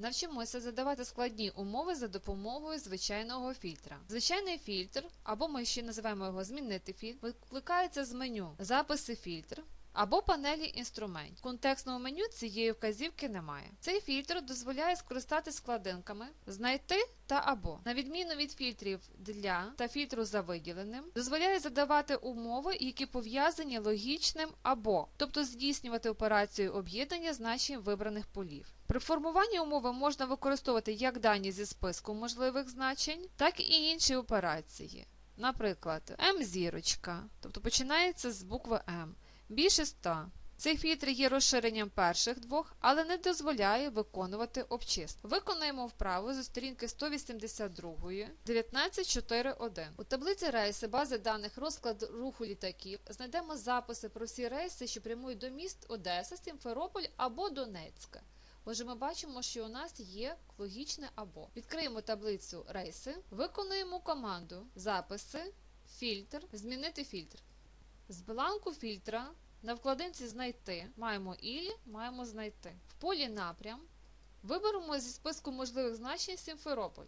Навчимося задавати складні умови за допомогою звичайного фільтра. Звичайний фільтр, або ми ще називаємо його змінити фільтр, викликається з меню Записи фільтр. Або панелі інструментів. В контекстному меню цієї вказівки немає. Цей фільтр дозволяє скористатися складинками знайти та або. На відміну від фільтрів для та фільтру за виділеним, дозволяє задавати умови, які пов'язані логічним або, тобто здійснювати операцію об'єднання значень вибраних полів. При формуванні умови можна використовувати як дані зі списку можливих значень, так і інші операції. Наприклад, М-зірочка, тобто починається з букви М. Більше 100. Цей фільтр є розширенням перших двох, але не дозволяє виконувати обчист. Виконуємо вправу зі сторінки 182 19.4.1. У таблиці рейси бази даних розклад руху літаків знайдемо записи про всі рейси, що прямують до міст Одеса, Сімферополь або Донецька. Отже, ми бачимо, що у нас є логічне або. Відкриємо таблицю рейси, виконуємо команду записи, фільтр, змінити фільтр. З бланку фільтра на вкладинці Знайти маємо ілі, маємо знайти. В полі Напрям виберемо зі списку можливих значень Сімферополь.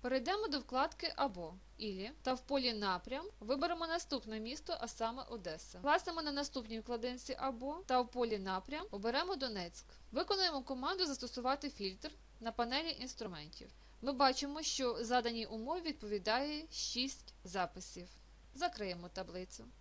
Перейдемо до вкладки Або Ілі та в полі Напрям виберемо наступне місто, а саме Одеса. Класнемо на наступній вкладинці Або та в полі Напрям оберемо Донецьк. Виконуємо команду Застосувати фільтр на панелі інструментів. Ми бачимо, що заданій умові відповідає 6 записів. Закриємо таблицю.